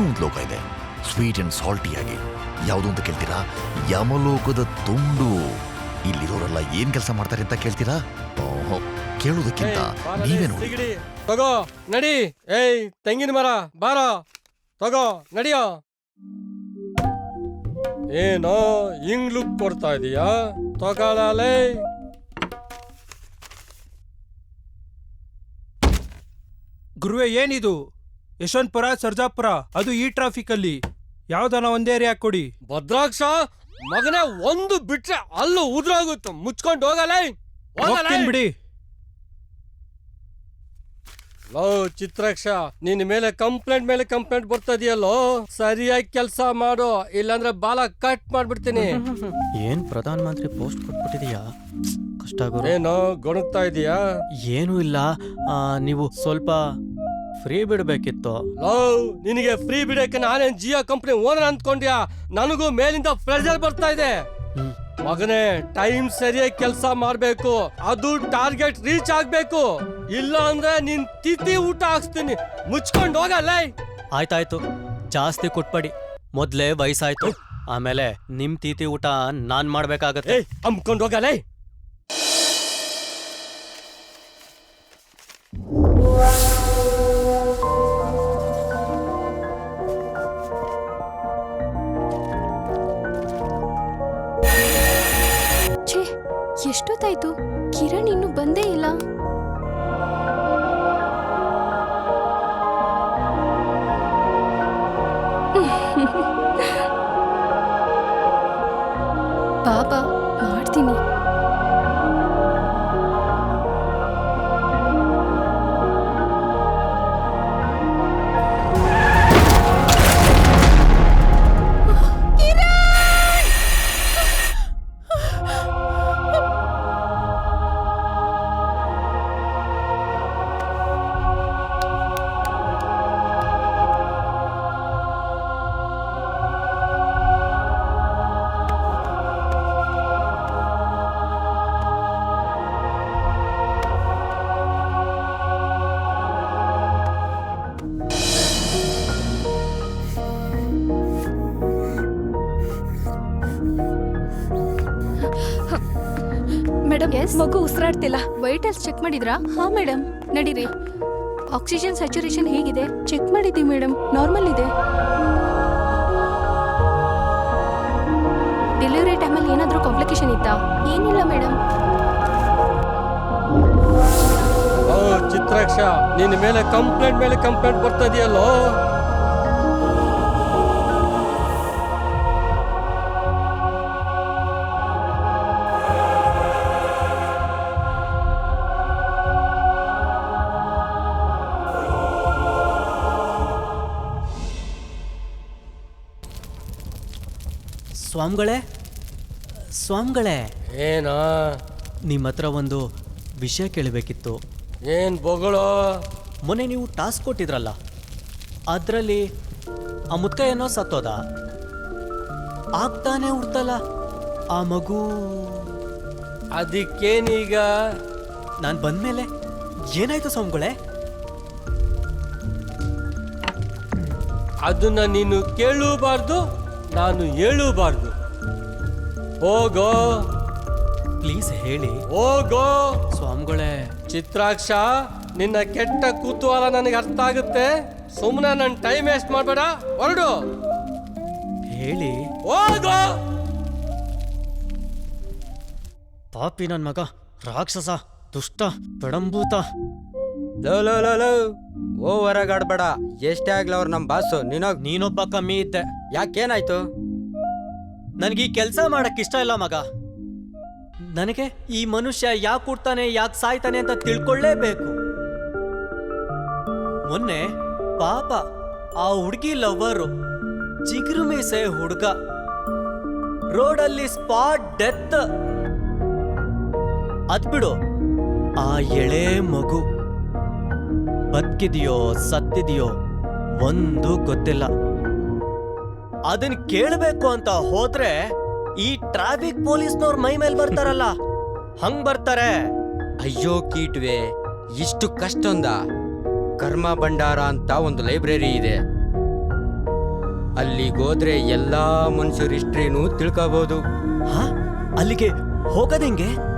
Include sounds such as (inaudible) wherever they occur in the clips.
ಒಂದು ಲೋಕ ಇದೆ ಸ್ವೀಟ್ ಅಂಡ್ ಸಾಲ್ಟಿಯಾಗಿ ಯಾವುದು ಅಂತ ಕೇಳ್ತೀರಾ? ಯಮಲೋಕದ ತುಂಡು. ಇಲ್ಲಿರೋರೆಲ್ಲ ಏನ್ ಕೆಲಸ ಮಾಡ್ತಾರೆ ಅಂತ ಕೇಳ್ತೀರಾ? ಓಹೋ ಕೇಳೋದಕ್ಕಿಂತ ನೀವೇ ನೋಡಿ. ಸಿಗಡಿ. ತಗೋ ನಡಿ. ಏಯ್ ತೆಂಗಿನ ಮರ ಬಾರ. ತಗೋ ನಡಿಯೋ. ಏನೋ ಹಿಂಗ್ ಲುಕ್ ಕೊಡ್ತಾ ಇದೀಯಾ? ತಗೊಳಲೇ. ಗುರುವೆ ಏನಿದು? ಯಶವಂತಪುರ ಸರ್ಜಾಪುರ ಅದು ಈ ಟ್ರಾಫಿಕ್ ಅಲ್ಲಿ. ಯಾವ್ದಾನ ಒಂದೇ ಏರಿಯಾ ಕೊಡಿ. ಭದ್ರಾಕ್ಷ ಮಗನೇ ಒಂದು ಬಿಟ್ರೆ ಅಲ್ಲೂ ಉದ್ರಾಗುತ್ತೆ. ಮುಚ್ಕೊಂಡು ಹೋಗಲ್ಲ ಹೋಗ್ತೀನಿ ಬಿಡಿ. ಲೋ ಚಿತ್ರಾಕ್ಷ ನಿನ್ ಮೇಲೆ ಕಂಪ್ಲೇಂಟ್ ಮೇಲೆ ಕಂಪ್ಲೇಂಟ್ ಬರ್ತದಿಯಲ್ಲೋ ಸರಿಯಾಗಿ ಕೆಲಸ ಮಾಡು. ಇಲ್ಲಾಂದ್ರೆ ಬಾಲ ಕಟ್ ಮಾಡ್ಬಿಡ್ತೀನಿ. ಏನ್ ಪ್ರಧಾನ ಮಂತ್ರಿ ಪೋಸ್ಟ್ ಕೊಟ್ಬಿಟ್ಟಿದೀಯಾ? ಕಷ್ಟ ಗುರು ಏನೋ ಗೊಣಗ್ತಾ ಇದೀಯಾ? ಏನೂ ಇಲ್ಲ. ಆ, ನೀವು ಸ್ವಲ್ಪ ಫ್ರೀ ಬಿಡಬೇಕಿತ್ತು. ಲವ್ ನಿನಗೆ ಫ್ರೀ ಬಿಡಕ್ಕೆ ನಾನೇನ್ ಜಿಯೋ ಕಂಪನಿ ಓನರ್ ಅಂದ್ಕೊಂಡ್ಯಾ? ನನಗೂ ಮೇಲಿಂದ ಪ್ರೆಷರ್ ಬರ್ತಾ ಇದೆ. ಮಗನೇ ಟೈಮ್ ಸರಿಯಾಗಿ ಕೆಲಸ ಮಾಡಬೇಕು. ಅದು ಟಾರ್ಗೆಟ್ ರೀಚ್ ಆಗಬೇಕು. ಇಲ್ಲ ಅಂದ್ರೆ ನಿನ್ ತಿತಿ ಊಟ ಹಾಕ್ಸ್ತೀನಿ. ಮುಚ್ಕೊಂಡು ಹೋಗಲ್ಲ ಆಯ್ತಾಯ್ತು. ಜಾಸ್ತಿ ಕೊಟ್ಬೇಡಿ. ಮೊದ್ಲೇ ವಯಸ್ಸಾಯ್ತು. ಆಮೇಲೆ ನಿಮ್ ತೀತಿ ಊಟ ನಾನ್ ಮಾಡ್ಬೇಕಾಗತ್ತೆ. ಏಯ್ ಅಮ್ಕೊಂಡು ಹೋಗಲ್ಲ ಎಷ್ಟೊತ್ತಾಯ್ತು ಮಗು ಉಸಿರಾಡ್ತಿಲ್ಲ. ವೈಟಲ್ಸ್ ಚೆಕ್ ಮಾಡಿದ್ರಾ? ಹಾ ಮೇಡಮ್ ನಡೀರಿ. ಆಕ್ಸಿಜನ್ ಸ್ಯಾಚುರೇಷನ್ ಹೇಗಿದೆ? ಚೆಕ್ ಮಾಡಿದ್ದೀವಿ ಮೇಡಮ್ ನಾರ್ಮಲ್ ಇದೆ. ಡೆಲಿವರಿ ಟೈಮಲ್ಲಿ ಏನಾದರೂ ಕಾಂಪ್ಲಿಕೇಶನ್ ಇತ್ತಾ? ಏನಿಲ್ಲ ಮೇಡಮ್ ಓ ಚಿತ್ರಾಕ್ಷ ನಿನ್ನ ಮೇಲೆ ಕಂಪ್ಲೇಂಟ್ ಮೇಲೆ ಕಂಪ್ಲೇಂಟ್ ಬರ್ತದಿಯಲ್ಲೋ ಸ್ವಾಮಿಗಳೇ? ಸ್ವಾಮಿಗಳೇ? ಏನಾ? ನಿಮ್ಮ ಹತ್ರ ಒಂದು ವಿಷಯ ಕೇಳಬೇಕಿತ್ತು. ಏನ್ ಬೊಗಳು? ಮೊನ್ನೆ ನೀವು ಟಾಸ್ಕ್ ಕೊಟ್ಟಿದ್ರಲ್ಲ ಅದರಲ್ಲಿ ಆ ಮುದ್ಕ ಏನೋ ಸತ್ತೋದ? ಆಗ್ತಾನೆ ಹುಡ್ತಲ್ಲ ಆ ಮಗು? ಅದಕ್ಕೇನೀಗ? ನಾನು ಬಂದ್ಮೇಲೆ ಏನಾಯ್ತು ಸ್ವಾಮಿಗಳೇ? ಅದನ್ನ ನೀನು ಕೇಳೂಬಾರ್ದು. ನಾನು ಹೇಳಬಾರ್ದು. ಹೋಗೋ. ಪ್ಲೀಸ್ ಹೇಳಿ. ಹೋಗೋ. ಸ್ವಾಮಿಗಳೇ. ಚಿತ್ರಾಕ್ಷ ನಿನ್ನ ಕೆಟ್ಟ ಕುತೂಹಲ ನನಗೆ ಅರ್ಥ ಆಗುತ್ತೆ. ಸುಮ್ಮನೆ ನನ್ನ ಟೈಮ್ ವೇಸ್ಟ್ ಮಾಡಬೇಡ. ಹೊರಡು. ಹೇಳಿ. ಹೋಗೋ. ಪಾಪಿ ನನ್ನ ಮಗ ರಾಕ್ಷಸ ದುಷ್ಟ ಪೆಡಂಭೂತ ಲೋ ಲೋ ಲೋ ಲೋ. ಓ ಹೊರಗಾಡ್ಬೇಡ ಎಷ್ಟೇ ಆಗ್ಲಿ ಅವ್ರು ನಮ್ ಬಾಸು ನಿನಗ್ ನೀನೊಬ್ಬ ಕಮ್ಮಿ ಇದ್ದೆ. ಯಾಕೇನಾಯ್ತು? ನನಗೆ ಈ ಕೆಲಸ ಮಾಡಕ್ ಇಷ್ಟ ಇಲ್ಲ ಮಗ. ನನಗೆ ಈ ಮನುಷ್ಯ ಯಾಕೆ ಹುಡ್ತಾನೆ ಯಾಕೆ ಸಾಯ್ತಾನೆ ಅಂತ ತಿಳ್ಕೊಳ್ಳೇಬೇಕು ಮೊನ್ನೆ ಪಾಪ ಆ ಹುಡುಗಿ ಲವ್ವರು ಚಿಗುರು ಮೀಸೆ ಹುಡುಗ. ರೋಡಲ್ಲಿ ಸ್ಪಾಟ್ ಡೆತ್. ಅದ್ಬಿಡು ಆ ಎಳೆ ಮಗು. ಬದುಕಿದೆಯೋ ಸತ್ತಿದೆಯೋ ಒಂದು ಗೊತ್ತಿಲ್ಲ. ಅದನ್ನ ಕೇಳಬೇಕು ಅಂತ ಹೋದ್ರೆ ಈ ಟ್ರಾಫಿಕ್ ಪೊಲೀಸ್ನವ್ರ ಮೈ ಮೇಲೆ ಬರ್ತಾರಲ್ಲ ಹಂಗ್ ಬರ್ತಾರೆ. ಅಯ್ಯೋ ಕೀಟ್ವೆ ಇಷ್ಟು ಕಷ್ಟೊಂದ. ಕರ್ಮ ಭಂಡಾರ ಅಂತ ಒಂದು ಲೈಬ್ರರಿ ಇದೆ. ಅಲ್ಲಿಗೋದ್ರೆ ಎಲ್ಲಾ ಮನುಷ್ಯರು ಇಷ್ಟ್ರೇನು ತಿಳ್ಕೋಬಹುದು ಹಾ? ಅಲ್ಲಿಗೆ ಹೋಗೋದೆಂಗೆ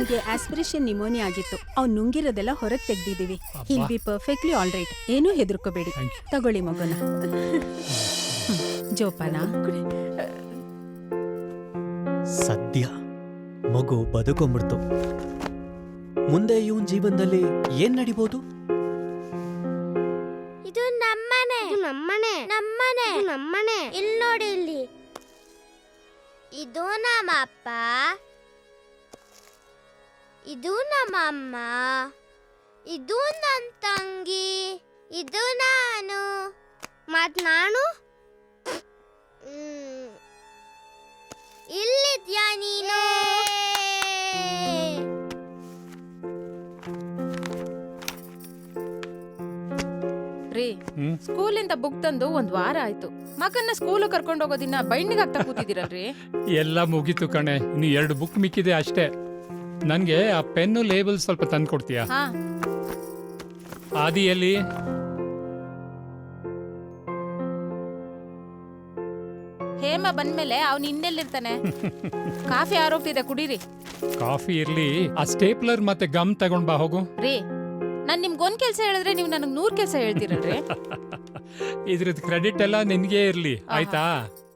ಇವನಿಗೆ ಆಸ್ಪಿರೇಷನ್ ನಿಮೋನಿಯಾ ಆಗಿತ್ತು. ಅವ್ನು ನುಂಗಿರೋದೆಲ್ಲ ಹೊರಗೆ ತೆಗ್ದಿದೀವಿ he'll be perfectly all right ಏನೂ ಹೆದರ್ಕೋಬೇಡಿ. ತಗೊಳ್ಳಿ ಮಗನ. ಜೋಪಾನ. ಸದ್ಯ ಮಗು ಬದುಕೊಂಬಿಡ್ತು ಮುಂದೆ ಇವನ್ ಜೀವನದಲ್ಲಿ ಏನ್ ನಡಿಬಹುದು ಇದು ನಮ್ಮನೆ. ಇದು ನಮ್ಮನೆ. ನಮ್ಮನೆ. ಇದು ನಮ್ಮನೆ. ಇಲ್ಲಿ ನೋಡಿ ಇಲ್ಲಿ. ಇದು ನಮ್ಮ ಅಪ್ಪ. ಇದು ನಮ್ಮಮ್ಮ. ಇದು ನನ್ನ ತಂಗಿ. ಇದು ನಾನು. ಮತ್ ನಾನು. ಇಲ್ಲಿದ್ಯಾ ನೀನು? ರೀ ಸ್ಕೂಲಿಂದ ಬುಕ್ ತಂದು ಒಂದ್ ವಾರ ಆಯ್ತು. ಮಗನ್ನ ಸ್ಕೂಲ್ ಕರ್ಕೊಂಡು ಹೋಗೋದಿನ್ನ ಬೈಂಡಿಂಗ್ ಆಗ್ತಾ ಕೂತಿದ್ದೀರಲ್ರಿ ಎಲ್ಲ ಮುಗೀತು ಕಣೆ. ಇನ್ನು ಎರಡು ಬುಕ್ ಮಿಕ್ಕಿದೆ ಅಷ್ಟೇ. ನನಗೆ ಆ ಪೆನ್ನು ಲೇಬಲ್ ಸ್ವಲ್ಪ ತಂದು ಕೊಡ್ತೀಯಾ? ಹಾ. ಆದಿಯಲ್ಲಿ ಹೇಮ ಬಂದ್ಮೇಲೆ ಅವ್ನು ಇನ್ನೆಲ್ಲಿರ್ತಾನೆ? ಕಾಫಿ ಆರೋಗ್ತಿದೆ ಕುಡೀರಿ. ಕಾಫಿ ಇರ್ಲಿ. ಆ ಸ್ಟೇಪ್ಲರ್ ಮತ್ತೆ ಗಮ್ ತಗೊಂಡ್ ಬಾ ಹೋಗು. ರೀ ನಾನ್ ನಿಮ್ಗೊಂದ್ ಕೆಲ್ಸ ಹೇಳಿದ್ರೆ ನೀವು ನನಗ್ ನೂರ್ ಕೆಲ್ಸ ಹೇಳ್ತೀರಲ್ರಿ? (laughs) ಇದ್ರದ್ ಕ್ರೆಡಿಟ್ ಎಲ್ಲ ನಿನ್ಗೆ ಇರ್ಲಿ ಆಯ್ತಾ?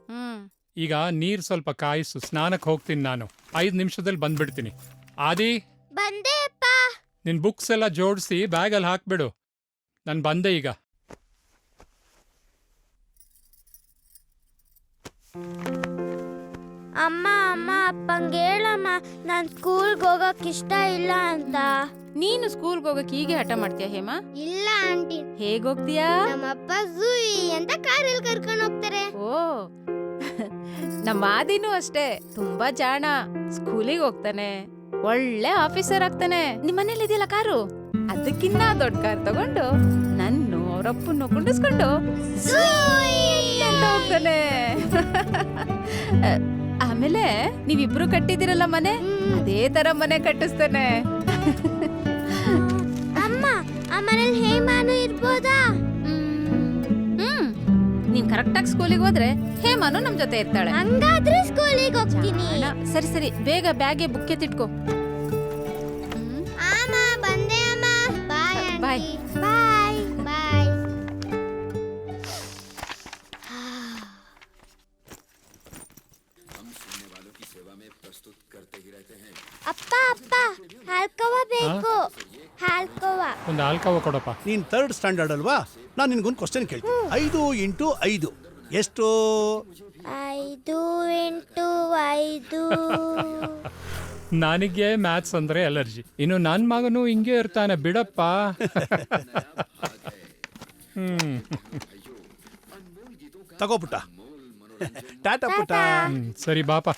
ಹ್ಮ್. ಈಗ ನೀರ್ ಸ್ವಲ್ಪ ಕಾಯಿಸು ಸ್ನಾನಕ್ಕೆ ಹೋಗ್ತೀನಿ ನಾನು. ಐದು ನಿಮಿಷದಲ್ಲಿ ಬಂದ್ಬಿಡ್ತೀನಿ. ಆದಿ. ಬಂದೆ ಅಪ್ಪ. ನಿನ್ ಬುಕ್ಸ್ ಎಲ್ಲ ಜೋಡಿಸಿ ಬ್ಯಾಗಲ್ಲಿ ಹಾಕ್ಬಿಡು. ನಾನು ಬಂದೆ ಈಗ. ಅಮ್ಮ ಅಮ್ಮ ಅಪ್ಪಂಗೆ ಹೇಳಮ್ಮ ನಾನ್ ಸ್ಕೂಲ್ಗೆ ಹೋಗಕ್ ಇಷ್ಟ ಇಲ್ಲ ಅಂತ. ನೀನು ಸ್ಕೂಲ್ಗೆ ಹೋಗಕ್ ಹೀಗೆ ಹಠ ಮಾಡ್ತೀಯ ಹೇಮ? ಇಲ್ಲ ಆಂಟಿ. ಹೇಗ್ ಹೋಗ್ತೀಯಾ? ನಮ್ಮಪ್ಪ ಜೂಯಿ ಅಂತ ಕಾರಲ್ಲಿ ಕರ್ಕೊಂಡು ಹೋಗ್ತಾರೆ. ಓ. (laughs) ನಮ್ಮ ಆದಿನೂ ಅಷ್ಟೇ ತುಂಬಾ ಜಾಣ ಸ್ಕೂಲಿಗೆ ಹೋಗ್ತಾನೆ. ಒಳ್ಳೆ ಆಫೀಸರ್ ಆಗ್ತಾನೆ. ನಿಮ್ ಮನೇಲಿ ಇದೆಯಲ್ಲ ಕಾರು? ಅದಕ್ಕಿನ್ನ ದೊಡ್ಡ ಕಾರ್ ತಗೊಂಡು ನನ್ನು ಅವರಪ್ಪನ್ನು ಕುಂಡಿಸ್ಕೊಂಡು ಹೋಗ್ತಾನೆ (laughs) ಆಮೇಲೆ ನೀವಿಬ್ರು ಕಟ್ಟಿದಿರಲ್ಲ ಮನೆ? ಅದೇ ತರ ಮನೆ ಕಟ್ಟಿಸ್ತಾನೆ. (laughs) ಅಮ್ಮ ಆ ಮನೇಲಿ ಹೇಮಾನು ಇರ್ಬೋದಾ? ಹ್ಮ್. ನೀನ್ ಕರೆಕ್ಟಾಗಿ ಸ್ಕೂಲಿಗೆ ಹೋದ್ರೆ ಹೇಮಾನು ನಮ್ ಜೊತೆ ಇರ್ತಾಳೆ. ಹಂಗಾದ್ರೆ ಸ್ಕೂಲಿಗೆ ಹೋಗ್ತೀನಿ. ಸರಿ ಸರಿ ಬೇಗ ಬ್ಯಾಗೆ ಬುಕ್ಕೆ ಎತ್ತಿಟ್ಕೋ Bye. Bye. ಬಾಯ್ ಅಪ್ಪ ಅಪ್ಪ ಹಾಲ್ಕೋವ ಬೇಕು. ಹಾಲ್ಕೋವ ಒಂದು ಆಲ್ಕವ ಕೊಡಪ್ಪ. ನೀನ್ ಥರ್ಡ್ ಸ್ಟ್ಯಾಂಡರ್ಡ್ ಅಲ್ವಾ? ನಾನು ನಿನ್ಗೊಂದು ಕ್ವಶನ್ ಕೇಳ್ತೀನಿ. ಐದು ಇಂಟು ಐದು. ಎಷ್ಟು? ಐದು ಎಂಟು ಐದು. ನನಗೆ ಮ್ಯಾಥ್ಸ್ ಅಂದ್ರೆ ಅಲರ್ಜಿ. ಇನ್ನು ನನ್ನ ಮಗನು ಹಿಂಗೆ ಇರ್ತಾನೆ ಬಿಡಪ್ಪ. ಹ್ಮ್. ತಗೋ ಪುಟ್ಟ. ಟಾಟಾ ಪುಟ್ಟ. ಹ್ಮ್, ಸರಿ ಬಾಪ.